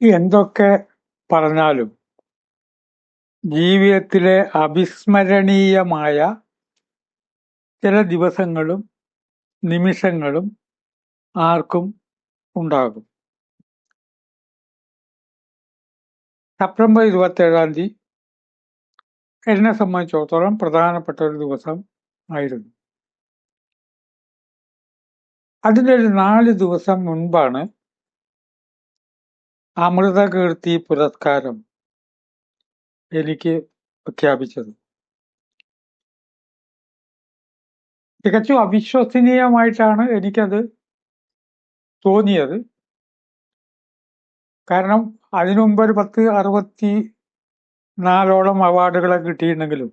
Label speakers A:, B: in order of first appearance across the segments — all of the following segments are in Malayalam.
A: എന്തൊക്കെ പറഞ്ഞാലും ജീവിതത്തിലെ അവിസ്മരണീയമായ ചില ദിവസങ്ങളും നിമിഷങ്ങളും ആർക്കും ഉണ്ടാകും. സെപ്റ്റംബർ ഇരുപത്തേഴാം തീയതി എന്നെ സംബന്ധിച്ചിടത്തോളം പ്രധാനപ്പെട്ട ഒരു ദിവസം ആയിരുന്നു. അതിന്റെ ഒരു നാല് ദിവസം മുൻപാണ് അമൃതകീർത്തി പുരസ്കാരം എനിക്ക് പ്രഖ്യാപിച്ചത്. തികച്ചും അവിശ്വസനീയമായിട്ടാണ് എനിക്കത് തോന്നിയത്. കാരണം അതിനു മുമ്പ് ഒരു പത്ത് അറുപത്തി നാലോളം അവാർഡുകളെ കിട്ടിയിട്ടുണ്ടെങ്കിലും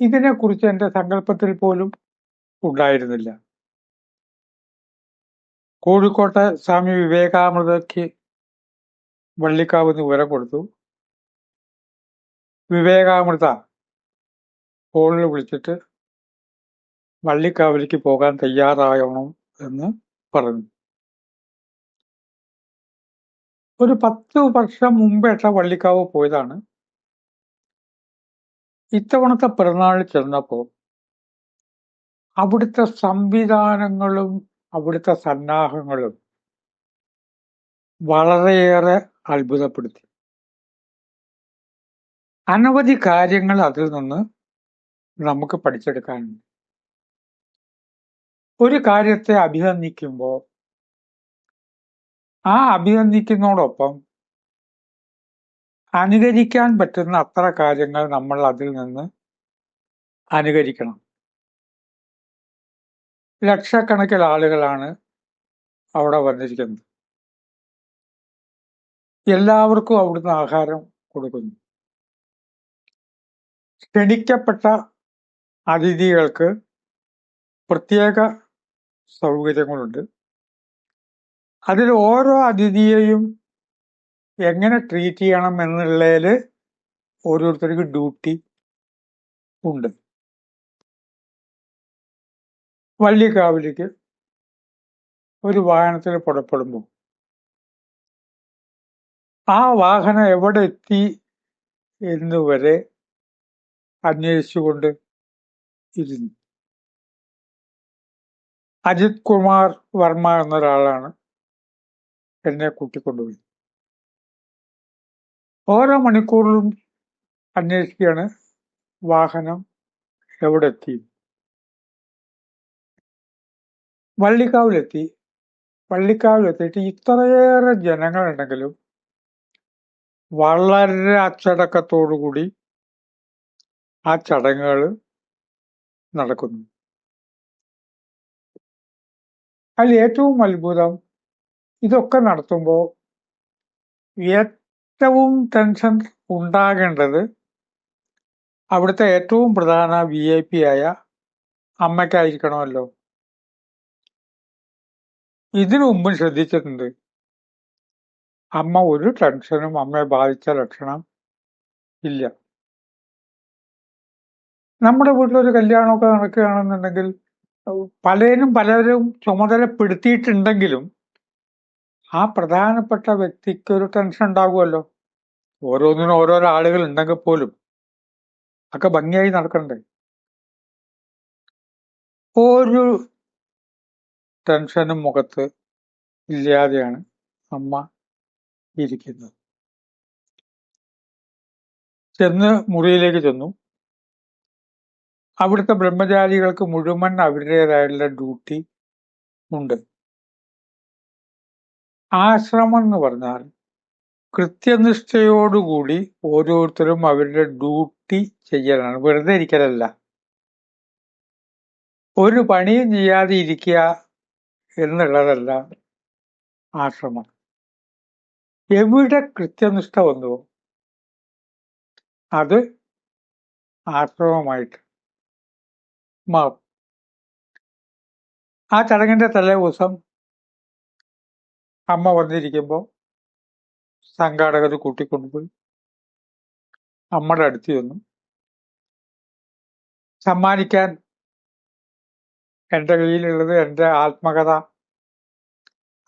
A: ഇതിനെക്കുറിച്ച് എന്റെ സങ്കല്പത്തിൽ പോലും ഉണ്ടായിരുന്നില്ല. കോഴിക്കോട്ടെ സ്വാമി വിവേകാമൃതയ്ക്ക് വള്ളിക്കാവ് എന്ന് വിവരം കൊടുത്തു. വിവേകാമൃത ഫോണിൽ വിളിച്ചിട്ട് വള്ളിക്കാവിലേക്ക് പോകാൻ തയ്യാറായണം എന്ന് പറഞ്ഞു. ഒരു പത്ത് വർഷം മുമ്പേട്ട വള്ളിക്കാവ് പോയതാണ്. ഇത്തവണത്തെ പിറന്നാൾ ചെന്നപ്പോൾ അവിടുത്തെ സംവിധാനങ്ങളും അവിടുത്തെ സന്നാഹങ്ങളും വളരെയേറെ അത്ഭുതപ്പെടുത്തി. അനവധി കാര്യങ്ങൾ അതിൽ നിന്ന് നമുക്ക് പഠിച്ചെടുക്കാനുണ്ട്. ഒരു കാര്യത്തെ അഭിനന്ദിക്കുമ്പോൾ ആ അഭിനന്ദിക്കുന്നതോടൊപ്പം അനുകരിക്കാൻ പറ്റുന്ന അത്ര കാര്യങ്ങൾ നമ്മൾ അതിൽ നിന്ന് അനുകരിക്കണം. ലക്ഷക്കണക്കിന് ആളുകളാണ് അവിടെ വന്നിരിക്കുന്നത്. എല്ലാവർക്കും അവിടുന്ന് ആഹാരം കൊടുക്കുന്നു. ക്ഷണിക്കപ്പെട്ട അതിഥികൾക്ക് പ്രത്യേക സൗകര്യങ്ങളുണ്ട്. അതിൽ ഓരോ അതിഥിയെയും എങ്ങനെ ട്രീറ്റ് ചെയ്യണം എന്നുള്ളതിൽ ഓരോരുത്തർക്ക് ഡ്യൂട്ടി ഉണ്ട്. വള്ളിക്കാവിലേക്ക് ഒരു വാഹനത്തിൽ പുറപ്പെടുമ്പോൾ ആ വാഹനം എവിടെ എത്തി എന്നുവരെ അന്വേഷിച്ചുകൊണ്ട് ഇരുന്നു. അജിത് കുമാർ വർമ്മ എന്നൊരാളാണ് എന്നെ കൂട്ടിക്കൊണ്ടുപോയി ഓരോ മണിക്കൂറിലും അന്വേഷിക്കുകയാണ് വാഹനം എവിടെ എത്തി വള്ളിക്കാവിലെത്തി. വള്ളിക്കാവിലെത്തിയിട്ട് ഇത്രയേറെ ജനങ്ങളുണ്ടെങ്കിലും വളരെ അച്ചടക്കത്തോടുകൂടി ആ ചടങ്ങുകൾ നടക്കുന്നു. അതിൽ ഏറ്റവും അത്ഭുതം ഇതൊക്കെ നടത്തുമ്പോൾ ഏറ്റവും ടെൻഷൻ ഉണ്ടാകേണ്ടത് അവിടുത്തെ ഏറ്റവും പ്രധാന വി ഐ പി ആയ അമ്മയ്ക്കായിരിക്കണമല്ലോ. ഇതിനു മുമ്പും ശ്രദ്ധിച്ചിട്ടുണ്ട്. അമ്മ ഒരു ടെൻഷനും അമ്മയെ ബാധിച്ച ലക്ഷണം ഇല്ല. നമ്മുടെ വീട്ടിലൊരു കല്യാണമൊക്കെ നടക്കുകയാണെന്നുണ്ടെങ്കിൽ പലരും പലരും ചുമതലപ്പെടുത്തിയിട്ടുണ്ടെങ്കിലും ആ പ്രധാനപ്പെട്ട വ്യക്തിക്ക് ഒരു ടെൻഷൻ ഉണ്ടാകുമല്ലോ ഓരോന്നിനും ഓരോരോ ആളുകൾ ഉണ്ടെങ്കിൽ പോലും ഒക്കെ ഭംഗിയായി നടക്കണ്ടേ? ഒരു ടെൻഷനും മുഖത്ത് ഇല്ലാതെയാണ് അമ്മ ഇരിക്കുന്നത്. ചെന്ന് മുറിയിലേക്ക് ചെന്നു. അവിടുത്തെ ബ്രഹ്മചാരികൾക്ക് മുഴുവൻ അവരുടേതായുള്ള ഡ്യൂട്ടി ഉണ്ട്. ആശ്രമം എന്ന് പറഞ്ഞാൽ കൃത്യനിഷ്ഠയോടുകൂടി ഓരോരുത്തരും അവരുടെ ഡ്യൂട്ടി ചെയ്യലാണ്. വെറുതെ ഇരിക്കലല്ല. ഒരു പണിയും ചെയ്യാതെ ഇരിക്കുക എന്നുള്ളതല്ല ആശ്രമം. എവിടെ കൃത്യനിഷ്ഠ വന്നുവോ അത് ആശ്രമമായിട്ട് മാറും. ആ ചടങ്ങിന്റെ തലേ ദിവസം അമ്മ വന്നിരിക്കുമ്പോൾ സംഘാടകർ കൂട്ടിക്കൊണ്ടുപോയി അമ്മയുടെ അടുത്ത് ചെന്നു. സമ്മാനിക്കാൻ എന്റെ കയ്യിലുള്ളത് എന്റെ ആത്മകഥ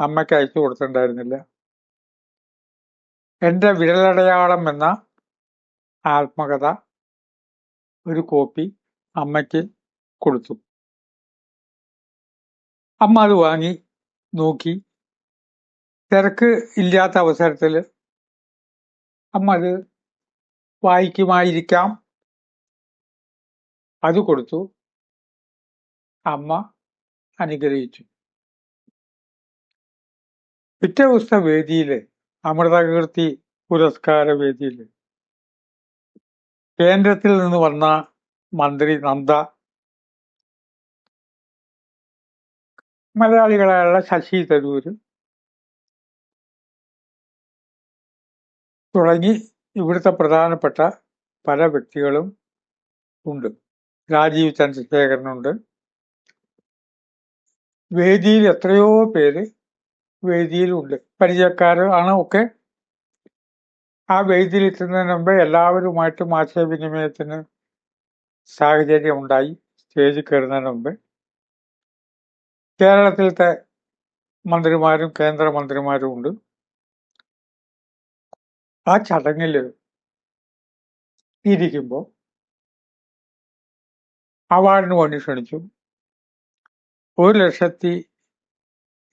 A: അമ്മയ്ക്ക് അയച്ചു കൊടുത്തിട്ടുണ്ടായിരുന്നില്ല. എന്റെ വിരലടയാളം എന്ന ആത്മകഥ ഒരു കോപ്പി അമ്മയ്ക്ക് കൊടുത്തു. അമ്മ അത് വാങ്ങി നോക്കി. തിരക്ക് ഇല്ലാത്ത അവസരത്തിൽ അമ്മ അത് വായിക്കുമായിരിക്കാം. അത് കൊടുത്തു. അമ്മ അനുഗ്രഹിച്ചു. പിറ്റേ ദിവസത്തെ വേദിയിൽ അമൃതകീർത്തി പുരസ്കാര വേദിയിൽ കേന്ദ്രത്തിൽ നിന്ന് വന്ന മന്ത്രി നന്ദ മലയാളികളായുള്ള ശശി തരൂര് തുടങ്ങി ഇവിടുത്തെ പ്രധാനപ്പെട്ട പല വ്യക്തികളും ഉണ്ട്. രാജീവ് ചന്ദ്രശേഖരനുണ്ട്. വേദിയിൽ എത്രയോ പേര് വേദിയിലുണ്ട്. പരിചയക്കാർ ആണ് ഒക്കെ. ആ വേദിയിൽ എത്തുന്നതിന് മുമ്പ് എല്ലാവരുമായിട്ടും ആശയവിനിമയത്തിന് സാഹചര്യം ഉണ്ടായി. സ്റ്റേജിൽ കയറുന്നതിന് മുമ്പ്. കേരളത്തിലത്തെ മന്ത്രിമാരും കേന്ദ്രമന്ത്രിമാരും ഉണ്ട്. ആ ചടങ്ങിൽ ഇരിക്കുമ്പോൾ അവാർഡിന് വേണ്ടി ക്ഷണിച്ചു. ഒരു ലക്ഷത്തി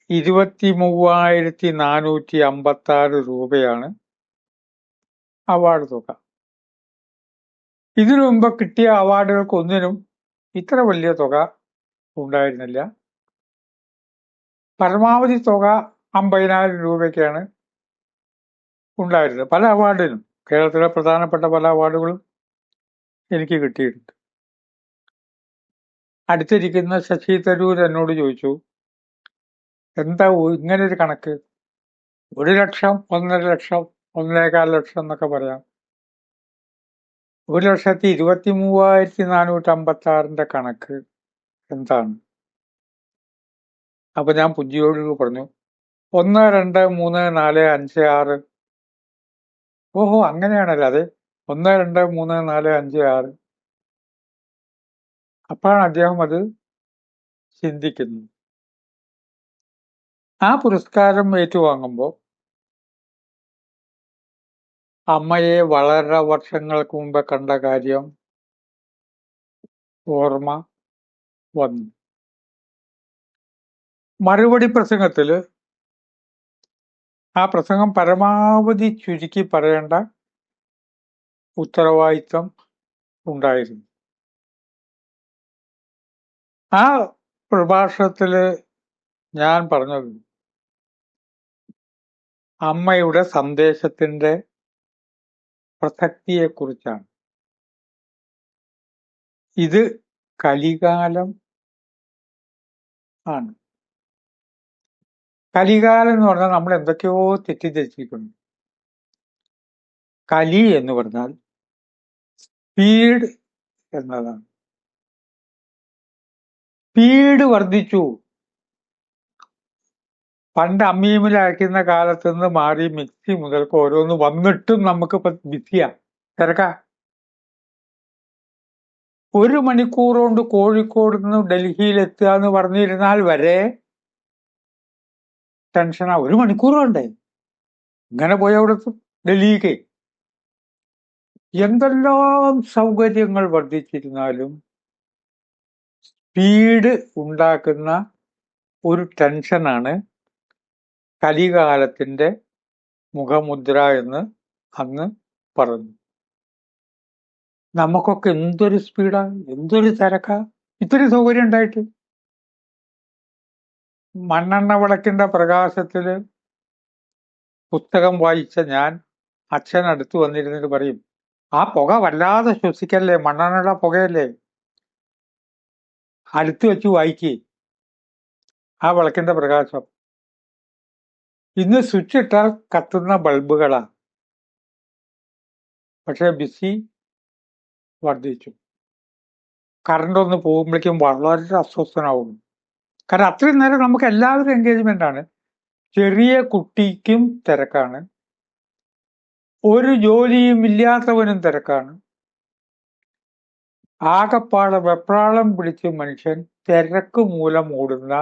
A: ഇരുപത്തി മൂവായിരത്തി നാനൂറ്റി അമ്പത്തി ആറ് രൂപയാണ് അവാർഡ് തുക. ഇതിനു മുമ്പ് കിട്ടിയ അവാർഡുകൾക്ക് ഒന്നിനും ഇത്ര വലിയ തുക ഉണ്ടായിരുന്നില്ല. പരമാവധി തുക അമ്പതിനായിരം രൂപയ്ക്കാണ് ഉണ്ടായിരുന്നത്. പല അവാർഡിനും കേരളത്തിലെ പ്രധാനപ്പെട്ട പല അവാർഡുകളും എനിക്ക് കിട്ടിയിട്ടുണ്ട്. അടുത്തിരിക്കുന്ന ശശി തരൂർ എന്നോട് ചോദിച്ചു എന്താ ഇങ്ങനൊരു കണക്ക്? ഒരു ലക്ഷം ഒന്നര ലക്ഷം ഒന്നേകാൽ ലക്ഷം എന്നൊക്കെ പറയാം. ഒരു ലക്ഷത്തി ഇരുപത്തി മൂവായിരത്തി നാനൂറ്റി അമ്പത്തി ആറിന്റെ കണക്ക് എന്താണ്? അപ്പൊ ഞാൻ പുഞ്ചിയോട് പറഞ്ഞു ഒന്ന് രണ്ട് മൂന്ന് നാല് അഞ്ച് ആറ്. ഓഹോ അങ്ങനെയാണല്ലേ അതെ? ഒന്ന് രണ്ട് മൂന്ന് നാല് അഞ്ച് ആറ്. അപ്പോഴാണ് അദ്ദേഹം അത് ചിന്തിക്കുന്നത്. ആ പുരസ്കാരം ഏറ്റുവാങ്ങുമ്പോൾ അമ്മയെ വളരെ വർഷങ്ങൾക്ക് മുമ്പ് കണ്ട കാര്യം ഓർമ്മ വന്നു. മറുപടി പ്രസംഗത്തിൽ ആ പ്രസംഗം പരമാവധി ചുരുക്കി പറയേണ്ട ഉത്തരവാദിത്വം ഉണ്ടായിരുന്നു. ആ പ്രഭാഷണത്തിൽ ഞാൻ പറഞ്ഞത് അമ്മയുടെ സന്ദേശത്തിന്റെ പ്രസക്തിയെക്കുറിച്ചാണ്. ഇത് കലികാലം ആണ്. കലികാലം എന്ന് പറഞ്ഞാൽ നമ്മൾ എന്തൊക്കെയോ തെറ്റിദ്ധരിച്ചിരിക്കുന്നു കലി എന്ന് പറഞ്ഞാൽ സ്പീഡ് എന്നതാണ്. സ്പീഡ് വർദ്ധിച്ചു. പണ്ട് അമ്മീമിൽ അയക്കുന്ന കാലത്ത് നിന്ന് മാറി മിക്സി മുതൽക്ക് ഓരോന്ന് വന്നിട്ടും നമുക്ക് ബിസിയാ. തിരക്കാ. ഒരു മണിക്കൂർ കൊണ്ട് കോഴിക്കോട് നിന്ന് ഡൽഹിയിൽ എത്തുക എന്ന് പറഞ്ഞിരുന്നാൽ വരെ ടെൻഷനാ. ഒരു മണിക്കൂർ വേണ്ടേ? ഇങ്ങനെ പോയ അവിടെ ഡൽഹിക്ക്. എന്തെല്ലാം സൗകര്യങ്ങൾ വർദ്ധിച്ചിരുന്നാലും സ്പീഡ് ഉണ്ടാക്കുന്ന ഒരു ടെൻഷനാണ് കലികാലത്തിന്റെ മുഖമുദ്ര എന്ന് അന്ന് പറഞ്ഞു. നമുക്കൊക്കെ എന്തൊരു സ്പീഡാ എന്തൊരു തിരക്കാ ഇത്രയും സൗകര്യം ഉണ്ടായിട്ട്. മണ്ണെണ്ണ വിളക്കിന്റെ പ്രകാശത്തിൽ പുസ്തകം വായിച്ച ഞാൻ അച്ഛൻ അടുത്ത് വന്നിരുന്നിട്ട് പറയും ആ പുക വല്ലാതെ ശ്വസിക്കല്ലേ മണ്ണെണ്ണയുടെ പുകയല്ലേ? അടുത്ത് വെച്ച് വായിക്കുകയും ആ വിളക്കിന്റെ പ്രകാശം. ഇന്ന് സ്വിച്ച് ഇട്ടാൽ കത്തുന്ന ബൾബുകളാണ് പക്ഷെ ബിസി വർദ്ധിച്ചു. കറണ്ട് ഒന്ന് പോകുമ്പോഴേക്കും വളരെ അസ്വസ്ഥനാവുന്നു. കാരണം അത്രയും നേരം നമുക്ക് എല്ലാവരും എൻഗേജ്മെന്റ് ആണ്. ചെറിയ കുട്ടിക്കും തിരക്കാണ്. ഒരു ജോലിയും ഇല്ലാത്തവനും തിരക്കാണ്. ആകപ്പാടെ വെപ്രാളം പിടിച്ച് മനുഷ്യൻ തിരക്ക് മൂലം ഓടുന്ന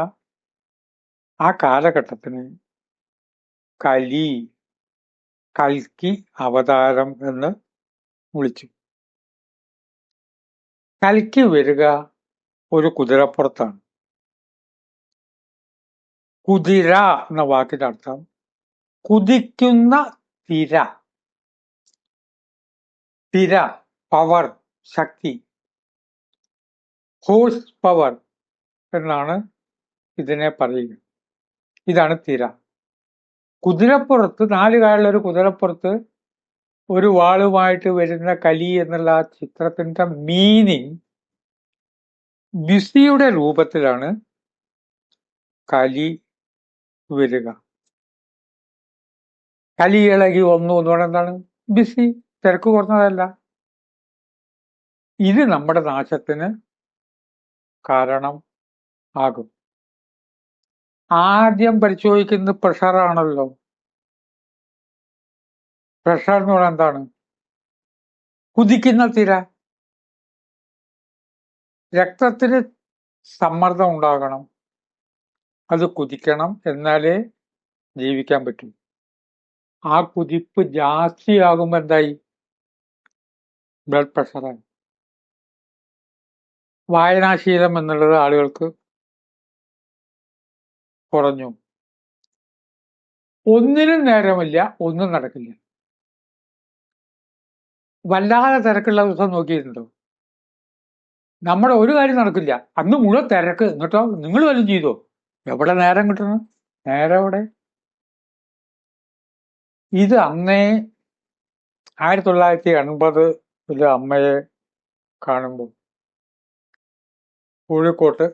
A: ആ കാലഘട്ടത്തിന് കലി കൽക്കി അവതാരം എന്ന് വിളിച്ചു. കൽക്കി വരിക ഒരു കുതിരപ്പുറത്താണ്. കുതിര എന്ന വാക്കിന്റെ അർത്ഥം കുതിക്കുന്ന തിര. തിര പവർ ശക്തി. ഹോഴ്സ് പവർ എന്നാണ് ഇതിനെ പറയുന്നത്. ഇതാണ് തിര. കുതിരപ്പുറത്ത് നാല് ഒരു കുതിരപ്പുറത്ത് ഒരു വാളുമായിട്ട് വരുന്ന കലി എന്നുള്ള ആ ചിത്രത്തിന്റെ മീനിങ് ബിസിയുടെ രൂപത്തിലാണ് കലി വരിക. കലി ഇളകി വന്നു എന്ന് പറഞ്ഞാൽ എന്താണ്? ബിസി തിരക്ക് കുറഞ്ഞതല്ല. ഇത് നമ്മുടെ നാശത്തിന് കാരണം ആകും. ആദ്യം പരിശോധിക്കുന്നത് പ്രഷറാണല്ലോ പ്രഷർ എന്ന് പറഞ്ഞാൽ എന്താണ്? കുതിക്കുന്ന തിര. രക്തത്തിന് സമ്മർദ്ദം ഉണ്ടാകണം. അത് കുതിക്കണം എന്നാലേ ജീവിക്കാൻ പറ്റൂ. ആ കുതിപ്പ് ജാസ്തിയാകുമ്പോ എന്തായി? ബ്ലഡ് പ്രഷറായി വായനാശീലം എന്നുള്ളത് ആളുകൾക്ക് കുറഞ്ഞു. ഒന്നിനും നേരമില്ല ഒന്നും നടക്കില്ല. വല്ലാതെ തിരക്കുള്ള ദിവസം നോക്കിയിട്ടുണ്ടോ? നമ്മുടെ ഒരു കാര്യം നടക്കില്ല. അന്ന് മുഴുവൻ തിരക്ക്. എന്നിട്ടോ നിങ്ങൾ വല്ലതും ചെയ്തോ? എവിടെ നേരം കിട്ടണം? നേരെ എവിടെ? ഇത് അന്നേ ആയിരത്തി തൊള്ളായിരത്തി എൺപത് അമ്മയെ കാണുമ്പോൾ കോഴിക്കോട്ട്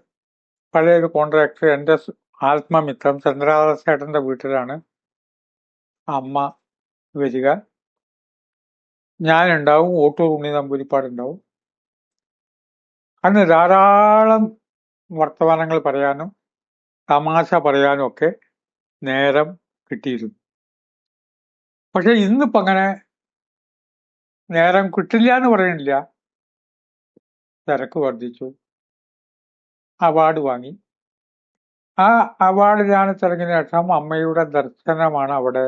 A: പഴയൊരു കോൺട്രാക്ടർ എന്റെ ആത്മമിത്രം ചന്ദ്രാദാസേട്ടന്റെ വീട്ടിലാണ് അമ്മ വരിക. ഞാനുണ്ടാവും ഓട്ടൂർ ഉണ്ണി നമ്പൂരിപ്പാടുണ്ടാവും. അന്ന് ധാരാളം വർത്തമാനങ്ങൾ പറയാനും തമാശ പറയാനും ഒക്കെ നേരം കിട്ടിയിരുന്നു. പക്ഷെ ഇന്നിപ്പോ അങ്ങനെ നേരം കിട്ടില്ല എന്ന് പറയുന്നില്ല തിരക്ക് വർദ്ധിച്ചു. അവാർഡ് വാങ്ങി. ആ അവാർഡിലാണ് തിരഞ്ഞതിന് ശേഷം അമ്മയുടെ ദർശനമാണ് അവിടെ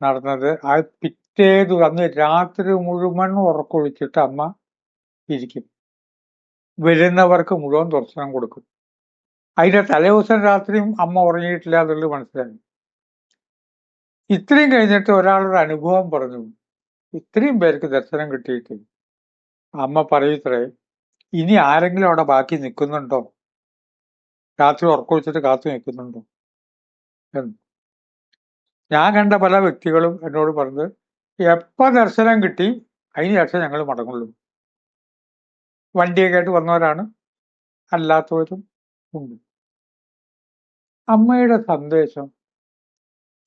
A: നടന്നത്. ആ പിറ്റേ അന്ന് രാത്രി മുഴുവൻ ഉറക്കൊഴിച്ചിട്ട് അമ്മ ഇരിക്കും. വരുന്നവർക്ക് മുഴുവൻ ദർശനം കൊടുക്കും. അതിന്റെ തലേദിവസം രാത്രിയും അമ്മ ഉറങ്ങിയിട്ടില്ല എന്നുള്ളത് മനസ്സിലായി. ഇത്രയും കഴിഞ്ഞിട്ട് ഒരാളൊരു അനുഭവം പറഞ്ഞു. ഇത്രയും പേർക്ക് ദർശനം കിട്ടിയിട്ട് അമ്മ പറയത്രേ ഇനി ആരെങ്കിലും അവിടെ ബാക്കി നിൽക്കുന്നുണ്ടോ? രാത്രി ഉറക്കൊഴിച്ചിട്ട് കാത്തു നിൽക്കുന്നുണ്ടോ? എന്ന്. ഞാൻ കണ്ട പല വ്യക്തികളും എന്നോട് പറഞ്ഞത് എപ്പോ ദർശനം കിട്ടി അതിന് ശേഷം ഞങ്ങൾ മടങ്ങുള്ളൂ. വണ്ടിയൊക്കെ ആയിട്ട് വന്നവരാണ് അല്ലാത്തവരും ഉണ്ട്. അമ്മയുടെ സന്ദേശം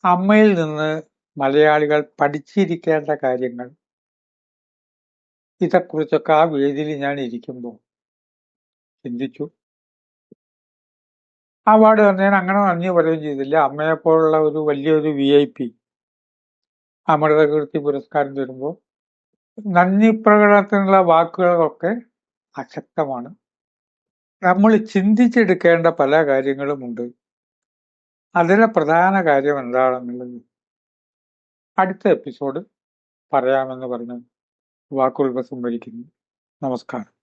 A: അമ്മയിൽ നിന്ന് മലയാളികൾ പഠിച്ചിരിക്കേണ്ട കാര്യങ്ങൾ ഇതേക്കുറിച്ചൊക്കെ ആ വേദിയിൽ ഞാൻ ഇരിക്കുമ്പോൾ ചിന്തിച്ചു. അവാർഡ് തന്നെ അങ്ങനെ നന്ദി പറയുകയും ചെയ്തില്ല. അമ്മയെപ്പോലുള്ള ഒരു വലിയൊരു വി ഐ പി അമൃതകീർത്തി പുരസ്കാരം തരുമ്പോൾ നന്ദി പ്രകടനത്തിനുള്ള വാക്കുകളൊക്കെ അശക്തമാണ്. നമ്മൾ ചിന്തിച്ചെടുക്കേണ്ട പല കാര്യങ്ങളുമുണ്ട് അതിലെ പ്രധാന കാര്യം എന്താണെന്നുള്ളത് അടുത്ത എപ്പിസോഡ് പറയാമെന്ന് പറഞ്ഞ്. വാക്കുകൾ സംഭരിക്കുന്നു. നമസ്കാരം.